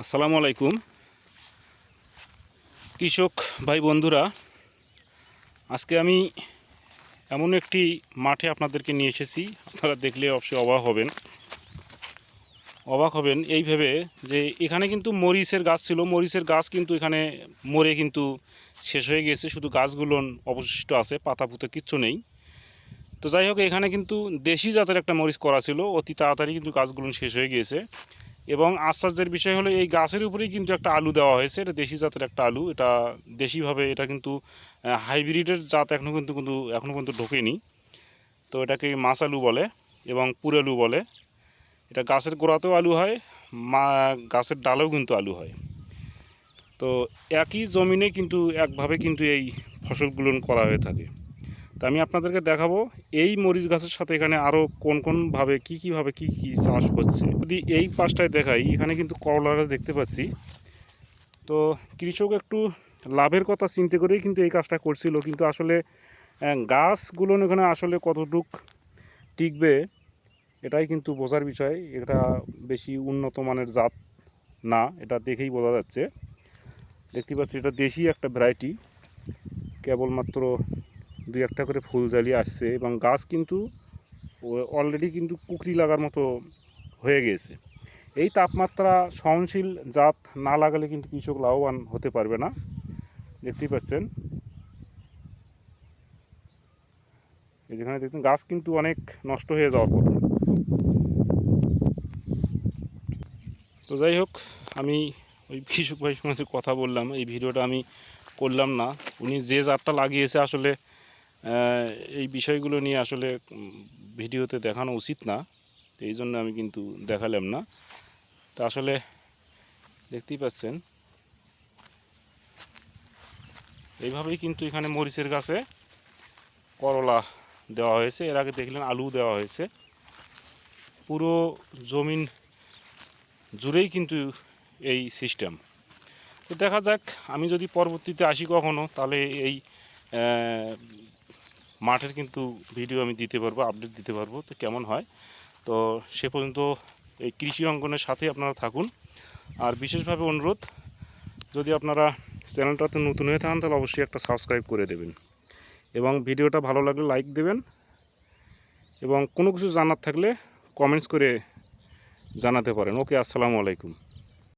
আসসালামু আলাইকুম। কৃষক ভাই বন্ধুরা, আজকে আমি এমন একটি মাঠে আপনাদেরকে নিয়ে এসেছি। আপনারা দেখলে অবশ্যই অবাক হবেন। অবাক হবেন এই ভেবে যে এখানে কিন্তু মরিচের গাছ ছিল। মরিচের গাছ কিন্তু এখানে মরে কিন্তু শেষ হয়ে গিয়েছে শুধু গাছগুলো অবশিষ্ট আছে, পাতা পুঁতে কিচ্ছু নেই। তো যাই হোক, এখানে কিন্তু দেশি জাতের একটা মরিচ করা ছিল। অতি তাড়াতাড়ি কিন্তু গাছগুলো শেষ হয়ে গিয়েছে। এবং আশ্চর্যের বিষয় হলো এই গাছের উপরেই কিন্তু একটা আলু দেওয়া হয়েছে। এটা দেশি জাতের একটা আলু। এটা দেশিভাবে এটা কিন্তু হাইব্রিডের জাত এখনও কিন্তু কিন্তু এখনও কিন্তু ঢোকেনি। তো এটাকে মাছ আলু বলে এবং পুরালু বলে। এটা গাছের গোড়াতেও আলু হয়, মা, গাছের ডালেও কিন্তু আলু হয়। তো একই জমিনে কিন্তু একভাবে কিন্তু এই ফসলগুলো করা হয়ে থাকে। তো আমি আপনাদেরকে দেখাবো এই মরিচ গাছের সাথে এখানে আরও কোন কোনভাবে কী কীভাবে কী কী চাষ হচ্ছে। যদি এই পাশটায় দেখাই, এখানে কিন্তু করলা গাছ দেখতে পাচ্ছি। তো কৃষক একটু লাভের কথা চিন্তা করেই কিন্তু এই কাজটা করছিল, কিন্তু আসলে গাছগুলো এখানে আসলে কতটুক টিকবে, এটাই কিন্তু বোঝার বিষয়। এটা বেশি উন্নত মানের জাত না, এটা দেখেই বোঝা যাচ্ছে। দেখতে পাচ্ছি এটা দেশি একটা ভ্যারাইটি কেবলমাত্র দুই একটা করে ফুল জ্বালিয়ে আসছে এবং গাছ কিন্তু অলরেডি কিন্তু কুকরি লাগার মতো হয়ে গিয়েছে। এই তাপমাত্রা সহনশীল জাত না লাগালে কিন্তু কৃষক লাভবান হতে পারবে না। দেখতেই পাচ্ছেন। এই যেখানে দেখছেন গাছ কিন্তু অনেক নষ্ট হয়ে যাওয়ার পথে তো যাই হোক, আমি ওই কৃষক ভাইয়ের সঙ্গে কথা বললাম, এই ভিডিওটা আমি করলাম না। উনি যে জাতটা লাগিয়েছে আসলে এই বিষয়গুলো নিয়ে আসলে ভিডিওতে দেখানো উচিত না। তো এই জন্য আমি কিন্তু দেখালাম না। তা আসলে দেখতেই পাচ্ছেন, এইভাবেই কিন্তু এখানে মরিচের গাছে করলা দেওয়া হয়েছে। এর আগে দেখলেন আলু দেওয়া হয়েছে। পুরো জমিন জুড়েই কিন্তু এই সিস্টেম। তো দেখা যাক, আমি যদি পরবর্তীতে আসি কখনো, তাহলে এই মাঠের কিন্তু ভিডিও আমি দিতে পারব আপডেট দিতে পারব, তো কেমন হয়? তো সে পর্যন্ত এই কৃষি অঙ্গনের সাথে আপনারা থাকুন। আর বিশেষভাবে অনুরোধ, যদি আপনারা চ্যানেলটাতে নতুন হয়ে থাকেন, তাহলে অবশ্যই একটা সাবস্ক্রাইব করে দেবেন। এবং ভিডিওটা ভালো লাগলে লাইক দেবেন। এবং কোনো কিছু জানার থাকলে কমেন্টস করে জানাতে পারেন। ওকে আসসালামু আলাইকুম।